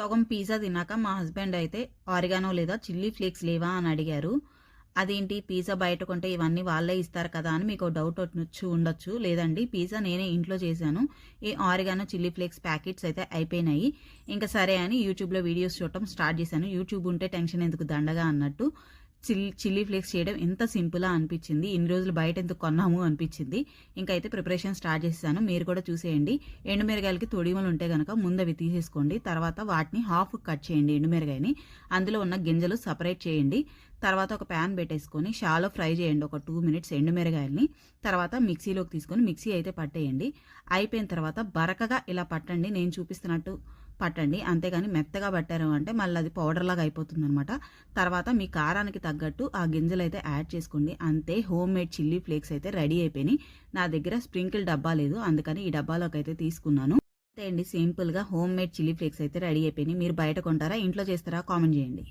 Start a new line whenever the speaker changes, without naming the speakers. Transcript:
సగం పిజ్జా తిన్నాక మా హస్బెండ్ అయితే ఆరిగానో లేదా? చిల్లీ ఫ్లేక్స్ లేవా? అని అడిగారు. అదేంటి? పిజ్జా బయట కొంటే ఇవన్నీ వాళ్ళే ఇస్తారు కదా అని మీకు డౌట్ వచ్చి ఉండొచ్చు. లేదండి పిజ్జా నేనే ఇంట్లో చేశాను. ఈ ఆరిగానో చిల్లీ ఫ్లేక్స్ ప్యాకెట్స్ అయితే అయిపోయినాయి. ఇంకా సరే అని యూట్యూబ్లో వీడియోస్ చూడటం స్టార్ట్ చేశాను. యూట్యూబ్ ఉంటే టెన్షన్ ఎందుకు? దండగా అన్నట్టు. చిల్లీ చిల్లీ ఫ్లేక్స్ చేయడం ఎంత సింపుల్గా అనిపించింది. ఇన్ని రోజులు బయట ఎంత కొన్నాము అనిపించింది. ఇంకా అయితే ప్రిపరేషన్ స్టార్ట్ చేశాను మీరు కూడా చూసేయండి. ఎండుమిరగాయలకి తొడిమలు ఉంటే కనుక ముందవి తీసేసుకోండి. తర్వాత వాటిని హాఫ్ కట్ చేయండి ఎండుమిరగాయని. అందులో ఉన్న గింజలు సపరేట్ చేయండి. తర్వాత ఒక ప్యాన్ పెట్టేసుకొని షాలో ఫ్రై చేయండి. ఒక టూ మినిట్స్ ఎండుమిరగాయలని. తర్వాత మిక్సీలోకి తీసుకొని మిక్సీ అయితే పట్టేయండి. అయిపోయిన తర్వాత బరకగా ఇలా పట్టండి. నేను చూపిస్తున్నట్టు పట్టండి. అంతేగాని మెత్తగా పట్టారు అంటే మళ్ళీ అది పౌడర్ లాగా అయిపోతుంది అనమాట తర్వాత మీ కారానికి తగ్గట్టు ఆ గింజలు అయితే యాడ్ చేసుకోండి. అంతే హోమ్ మేడ్ చిల్లీ ఫ్లేక్స్ అయితే రెడీ అయిపోయినాయి. నా దగ్గర స్ప్రింకిల్ డబ్బా లేదు. అందుకని ఈ డబ్బాలోకి అయితే తీసుకున్నాను. అంతే అండి సింపుల్గా హోమ్ మేడ్ చిల్లీ ఫ్లేక్స్ అయితే రెడీ అయిపోయినాయి. మీరు బయట కొంటారా? ఇంట్లో చేస్తారా? కామెంట్ చేయండి.